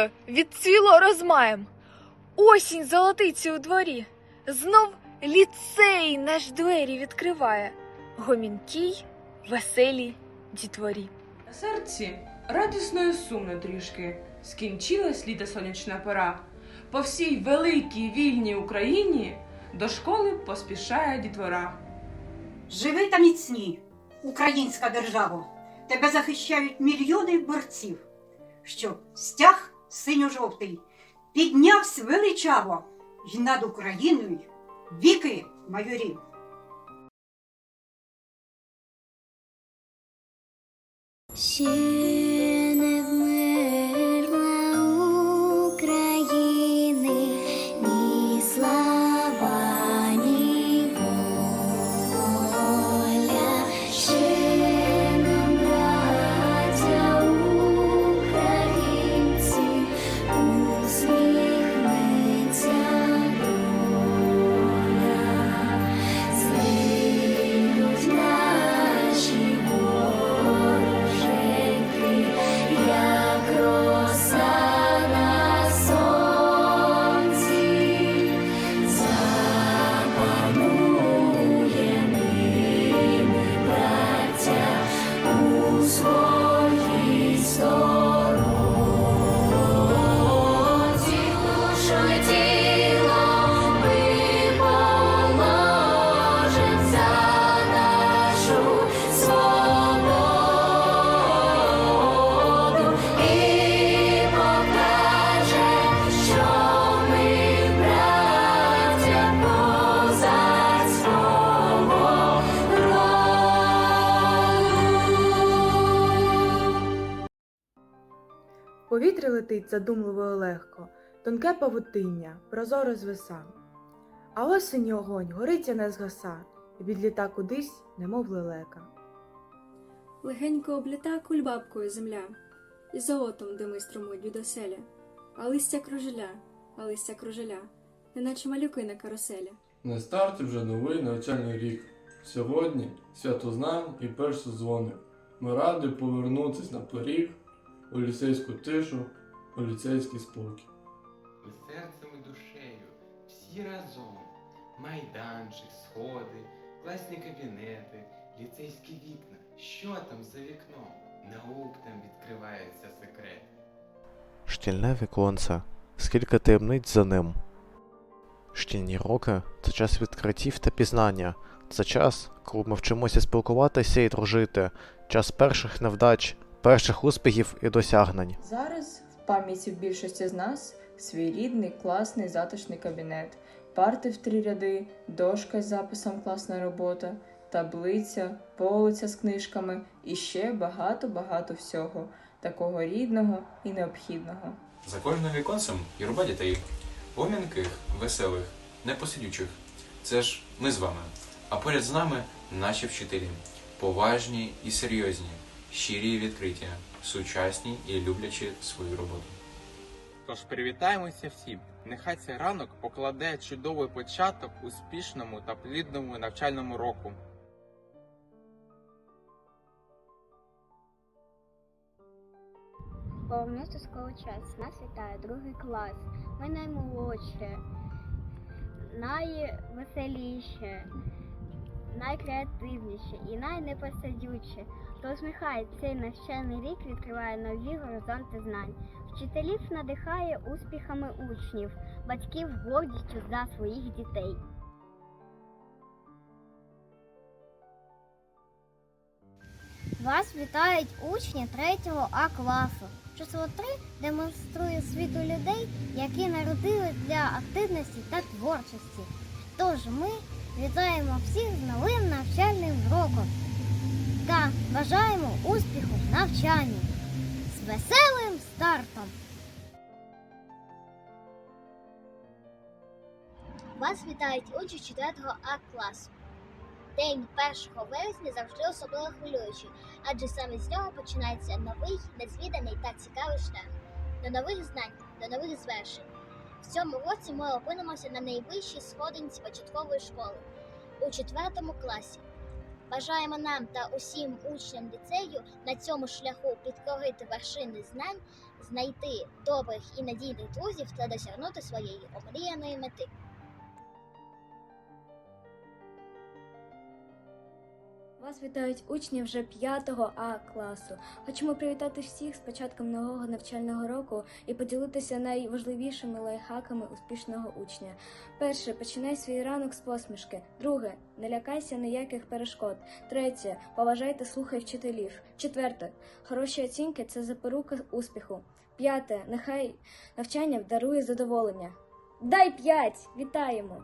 Літо відцвіло розмаєм. Осінь золотиці у дворі. Знов ліцей наш двері відкриває. Гомінкій, веселій дітворі. На серці радісно і сумно трішки. Скінчилась літа сонячна пора. По всій великій вільній Україні до школи поспішає дітвора. Живи та міцні, українська держава. Тебе захищають мільйони борців, щоб стяг синьо-жовтий піднявся величаво й над Україною віки майорів. Ще повітрі летить задумливо і легко, тонке павутиння, прозоро звиса. А осені огонь горить і не згаса, і відліта кудись, немов лелека. Легенько обліта кульбабкою земля, і золотом дими струмуть від оселя, а листя кружеля, а листя кружеля, неначе малюки на каруселі. На старті вже новий навчальний рік. Сьогодні свято знань і перші дзвони. Ми раді повернутись на поріг у ліцейську тишу, у ліцейський спокій. Серцем і душею, всі разом. Майданчик, сходи, класні кабінети, ліцейські вікна. Що там за вікном? Наук там відкриваються секрети. Шкільне віконце, скільки таємниць за ним. Шкільні роки це час відкриттів та пізнання, це час, коли ми вчимося спілкуватися і дружити, час перших невдач, перших успіхів і досягнень. Зараз в пам'яті більшості з нас свій рідний, класний, затишний кабінет, парти в три ряди, дошка з записом класна робота, таблиця, полиця з книжками і ще багато-багато всього, такого рідного і необхідного. За кожним віконцем юрба дітей, пом'янких, веселих, непосидючих. Це ж ми з вами. А поряд з нами наші вчителі, поважні і серйозні, щирі і відкриті, сучасні і люблячі свою роботу. Тож привітаємося всім. Нехай цей ранок покладе чудовий початок успішному та плідному навчальному року. Школи час. Нас вітає другий клас. Ми наймолодші, найвеселіші, найкреативніші і найнепосидючі. Тож нехай цей навчальний рік відкриває нові горизонти знань. Вчителів надихає успіхами учнів, батьків гордістю за своїх дітей. Вас вітають учні 3 А класу. Число 3 демонструє світу людей, які народили для активності та творчості. Тож ми вітаємо всіх з новим навчальним роком та бажаємо успіху в навчанні з веселим стартом. Вас вітають учні 4 А класу. День 1 вересня завжди особливо хвилюючий, адже саме з нього починається новий, незвіданий та цікавий шлях до нових знань, до нових звершень. В цьому році ми опинимося на найвищій сходинці початкової школи у четвертому класі. Бажаємо нам та усім учням ліцею на цьому шляху підкорити вершини знань, знайти добрих і надійних друзів та досягнути своєї омріяної мети. Вас вітають учні вже 5 А класу. Хочемо привітати всіх з початком нового навчального року і поділитися найважливішими лайфхаками успішного учня. Перше, починай свій ранок з посмішки. Друге, не лякайся ніяких перешкод. Третє, поважайте, слухай вчителів. Четверте, хороші оцінки це запорука успіху. П'яте, нехай навчання дарує задоволення. Дай п'ять! Вітаємо!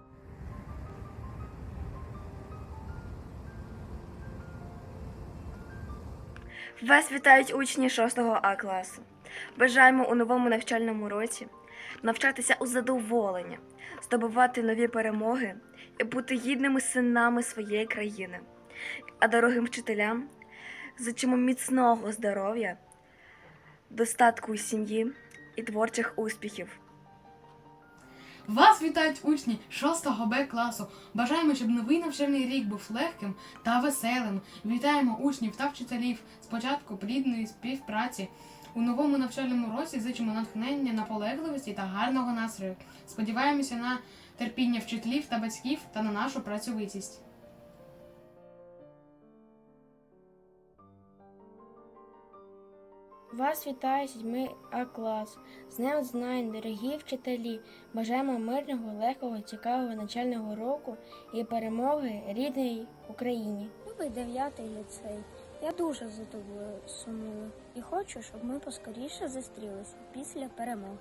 Вас вітають учні 6 А класу. Бажаємо у новому навчальному році навчатися у задоволення, здобувати нові перемоги і бути гідними синами своєї країни. А дорогим вчителям зичимо міцного здоров'я, достатку у сім'ї і творчих успіхів. Вас вітають учні 6 Б класу. Бажаємо, щоб новий навчальний рік був легким та веселим. Вітаємо учнів та вчителів з початку плідної співпраці. У новому навчальному році зичимо натхнення, наполегливості та гарного настрою. Сподіваємося на терпіння вчителів та батьків та на нашу працьовитість. Вас вітає 7 А клас. З Днем знань, дорогі вчителі. Бажаємо мирного, легкого, цікавого навчального року і перемоги рідній Україні. Любий дев'ятий ліцей. Я дуже за тобою сумую і хочу, щоб ми поскоріше зустрілися після перемоги.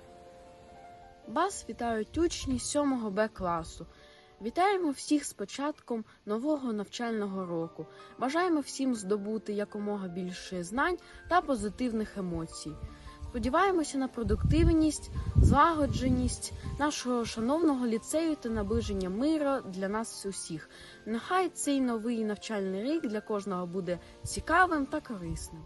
Вас вітають учні 7 Б класу. Вітаємо всіх з початком нового навчального року. Бажаємо всім здобути якомога більше знань та позитивних емоцій. Сподіваємося на продуктивність, злагодженість нашого шановного ліцею та наближення миру для нас усіх. Нехай цей новий навчальний рік для кожного буде цікавим та корисним.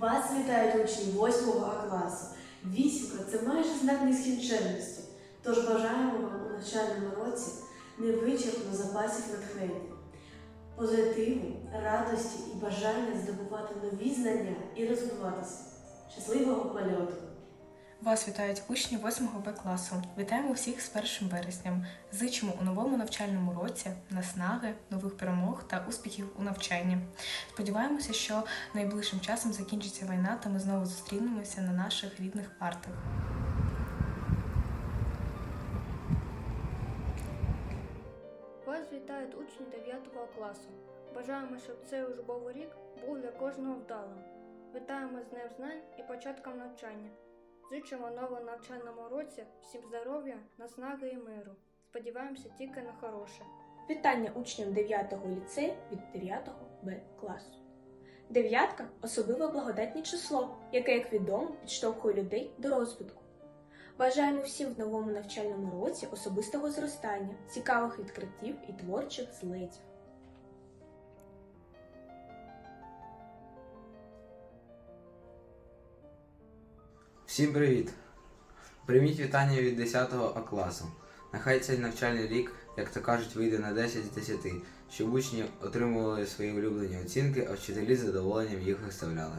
Вас вітають учні 8 класу. Вісімка це майже знак нескінченності. Тож бажаємо вам у навчальному році невичерпно запасів натхнення, позитиву, радості і бажання здобувати нові знання і розвиватися. Щасливого польоту! Вас вітають учні 8 Б класу. Вітаємо всіх з 1 вересням. Зичимо у новому навчальному році наснаги, нових перемог та успіхів у навчанні. Сподіваємося, що найближчим часом закінчиться війна, та ми знову зустрінемося на наших рідних партах. Вас вітають учні 9 класу. Бажаємо, щоб цей учбовий рік був для кожного вдалим. Вітаємо з Днем знань і початком навчання. Зичимо новому навчальному році всім здоров'я, наснаги і миру. Сподіваємося тільки на хороше. Вітання учням 9-го ліцею від 9-го Б класу. Дев'ятка особливо благодатне число, яке, як відомо, підштовхує людей до розвитку. Бажаємо всім в новому навчальному році особистого зростання, цікавих відкриттів і творчих злетів. Всім привіт! Прийміть вітання від 10 А класу. Нехай цей навчальний рік, як то кажуть, вийде на 10 з 10, щоб учні отримували свої улюблені оцінки, а вчителі з задоволенням їх виставляли.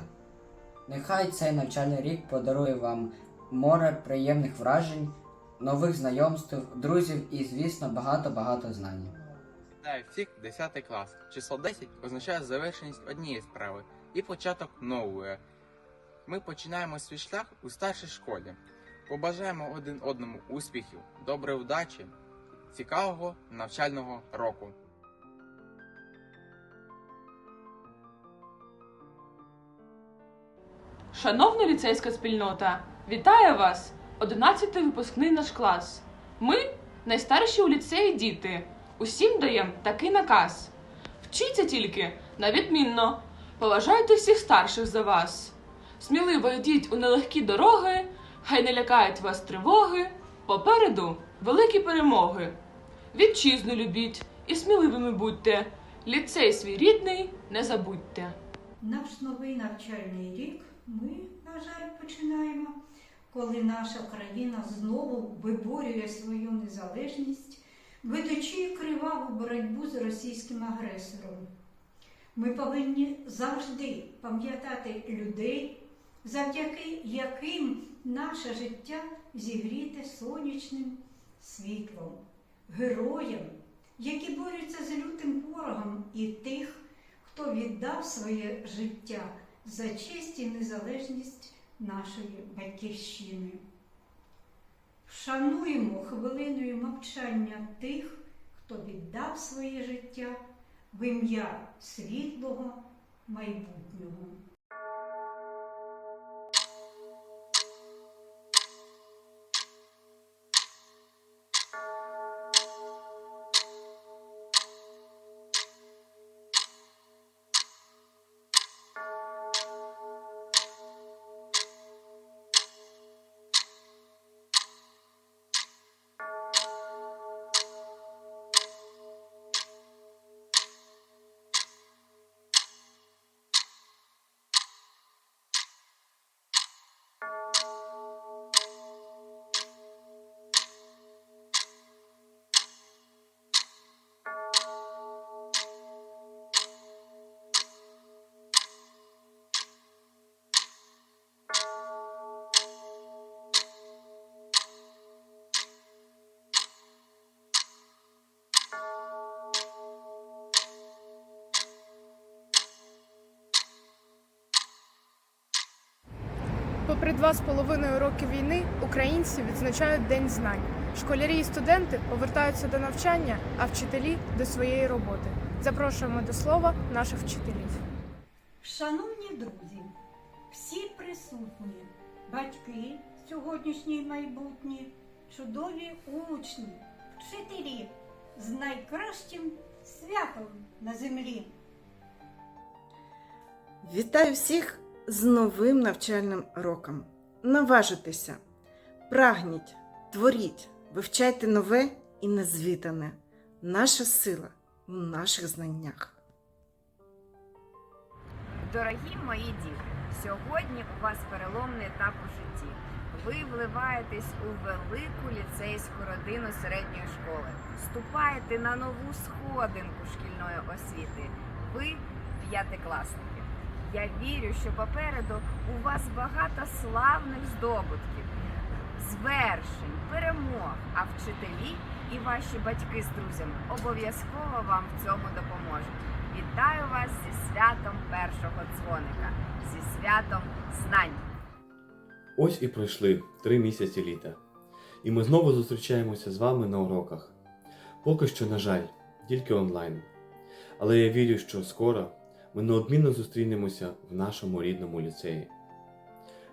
Нехай цей навчальний рік подарує вам море приємних вражень, нових знайомств, друзів і, звісно, багато-багато знань. Вітаю всіх 10 клас. Число 10 означає завершеність однієї справи і початок нової. Ми починаємо свій шлях у старшій школі. Побажаємо один одному успіхів, доброї вдачі, цікавого навчального року. Шановна ліцейська спільнота, вітаю вас! 11 випускний наш клас. Ми найстарші у ліцеї діти. Усім даємо такий наказ. Вчіться тільки на відмінно. Поважайте всіх старших за вас. Сміливо йдіть у нелегкі дороги, хай не лякають вас тривоги. Попереду великі перемоги. Вітчизну любіть і сміливими будьте. Ліцей свій рідний не забудьте. Наш новий навчальний рік ми, на жаль, починаємо коли наша країна знову виборює свою незалежність, ведучи криваву боротьбу з російським агресором. Ми повинні завжди пам'ятати людей, завдяки яким наше життя зігріте сонячним світлом, героям, які борються з лютим ворогом, і тих, хто віддав своє життя за честь і незалежність нашої батьківщини. Вшануємо хвилиною мовчання тих, хто віддав своє життя в ім'я світлого майбутнього. Попри два з половиною роки війни, українці відзначають День знань. Школярі і студенти повертаються до навчання, а вчителі до своєї роботи. Запрошуємо до слова наших вчителів. Шановні друзі, всі присутні, батьки, сьогоднішні і майбутні, чудові учні, вчителі з найкращим святом на землі. Вітаю всіх з новим навчальним роком. Наважитеся, прагніть, творіть, вивчайте нове і незвітане. Наша сила у наших знаннях. Дорогі мої діти, сьогодні у вас переломний етап у житті. Ви вливаєтесь у велику ліцейську родину середньої школи, вступаєте на нову сходинку шкільної освіти. Ви п'ятикласники. Я вірю, що попереду у вас багато славних здобутків, звершень, перемог, а вчителі і ваші батьки з друзями обов'язково вам в цьому допоможуть. Вітаю вас зі святом першого дзвоника, зі святом знань. Ось і пройшли три місяці літа. І ми знову зустрічаємося з вами на уроках. Поки що, на жаль, тільки онлайн. Але я вірю, що скоро ми неодмінно зустрінемося в нашому рідному ліцеї.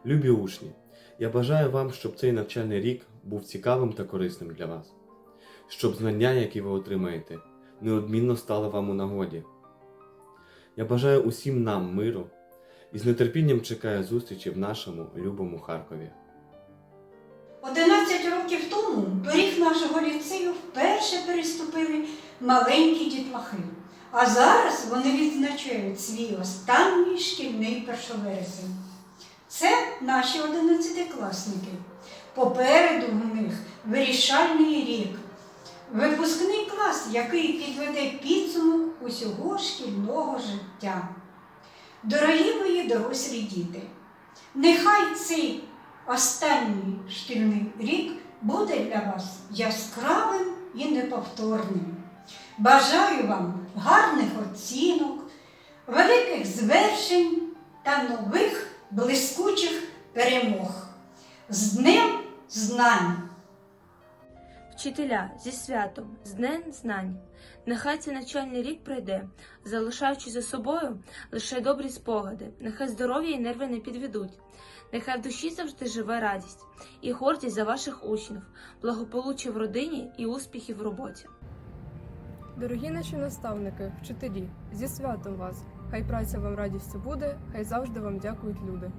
Любі учні, я бажаю вам, щоб цей навчальний рік був цікавим та корисним для вас, щоб знання, які ви отримаєте, неодмінно стали вам у нагоді. Я бажаю усім нам миру і з нетерпінням чекаю зустрічі в нашому любому Харкові. 11 років тому поріг нашого ліцею вперше переступили маленькі дітлахи. А зараз вони відзначають свій останній шкільний першовересень. Це наші одинадцятикласники. Попереду в них вирішальний рік. Випускний клас, який підведе підсумок усього шкільного життя. Дорогі мої дорослі діти, нехай цей останній шкільний рік буде для вас яскравим і неповторним. Бажаю вам гарних оцінок, великих звершень та нових блискучих перемог. З Днем знань! Вчителя зі святом, з Днем знань. Нехай цей навчальний рік пройде, залишаючи за собою лише добрі спогади, нехай здоров'я і нерви не підведуть. Нехай в душі завжди живе радість і гордість за ваших учнів, благополуччя в родині і успіхів в роботі. Дорогі наші наставники, вчителі, зі святом вас! Хай праця вам радістю буде, хай завжди вам дякують люди.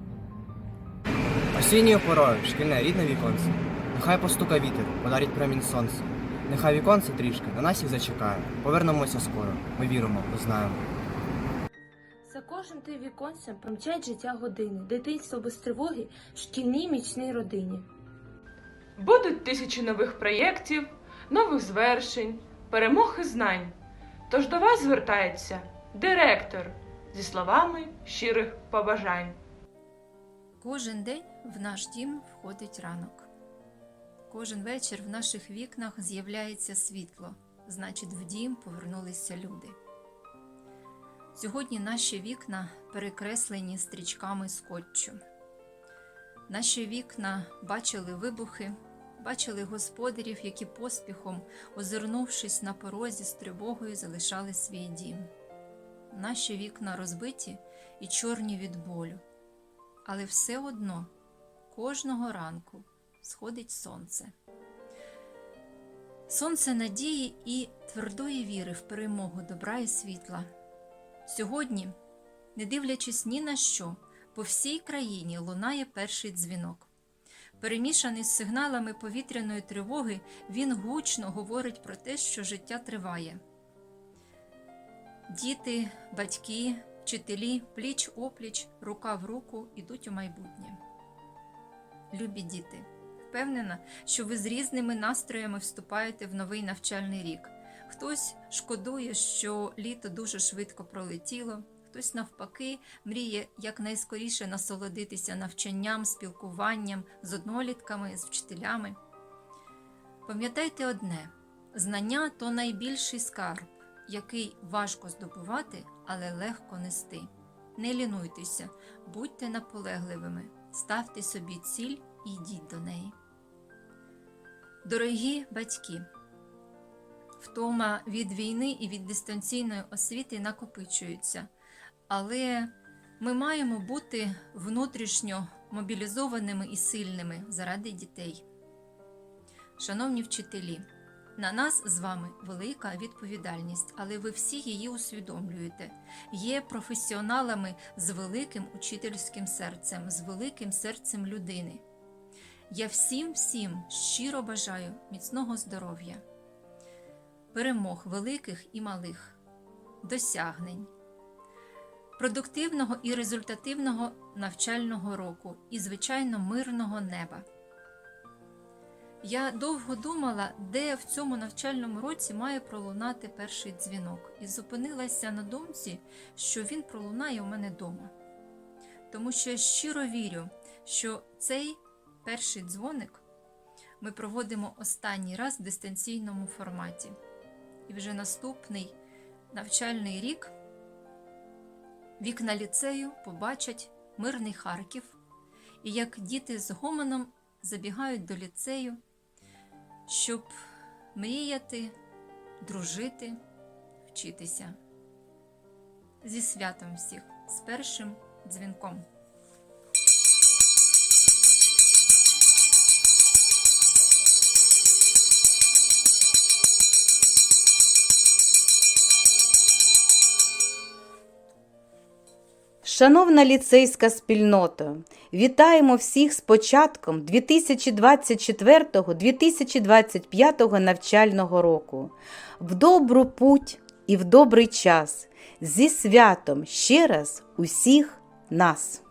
Осінньою порою шкільне рідне віконце. Нехай постука вітер, подарить промінь сонця. Нехай віконце трішки на нас їх зачекає. Повернемося скоро. Ми віримо, ми знаємо. За кожним тим віконцем промчать життя години, дитинство без тривоги, шкільній міцній родині. Будуть тисячі нових проєктів, нових звершень, перемог і знань. Тож до вас звертається директор зі словами щирих побажань. Кожен день в наш дім входить ранок. Кожен вечір в наших вікнах з'являється світло, значить, в дім повернулися люди. Сьогодні наші вікна перекреслені стрічками скотчу. Наші вікна бачили вибухи, бачили господарів, які поспіхом, озирнувшись на порозі з тривогою, залишали свій дім. Наші вікна розбиті і чорні від болю. Але все одно кожного ранку сходить сонце. Сонце надії і твердої віри в перемогу добра і світла. Сьогодні, не дивлячись ні на що, по всій країні лунає перший дзвінок. Перемішаний з сигналами повітряної тривоги, він гучно говорить про те, що життя триває. Діти, батьки, вчителі пліч опліч, рука в руку йдуть у майбутнє. Любі діти, впевнена, що ви з різними настроями вступаєте в новий навчальний рік. Хтось шкодує, що літо дуже швидко пролетіло, хтось навпаки мріє якнайскоріше насолодитися навчанням, спілкуванням з однолітками, з вчителями. Пам'ятайте одне: знання то найбільший скарб, який важко здобувати, але легко нести. Не лінуйтеся, будьте наполегливими, ставте собі ціль і йдіть до неї. Дорогі батьки, втома від війни і від дистанційної освіти накопичується, але ми маємо бути внутрішньо мобілізованими і сильними заради дітей. Шановні вчителі, на нас з вами велика відповідальність, але ви всі її усвідомлюєте. Є професіоналами з великим учительським серцем, з великим серцем людини. Я всім всім щиро бажаю міцного здоров'я, перемог великих і малих, досягнень, продуктивного і результативного навчального року і, звичайно, мирного неба. Я довго думала, де в цьому навчальному році має пролунати перший дзвінок, і зупинилася на думці, що він пролунає у мене вдома. Тому що я щиро вірю, що цей перший дзвоник ми проводимо останній раз в дистанційному форматі. І вже наступний навчальний рік вікна ліцею побачать мирний Харків, і як діти з гомоном забігають до ліцею, щоб мріяти, дружити, вчитися. Зі святом всіх, з першим дзвінком. Шановна ліцейська спільнота, вітаємо всіх з початком 2024-2025 навчального року. В добру путь і в добрий час. Зі святом ще раз усіх нас!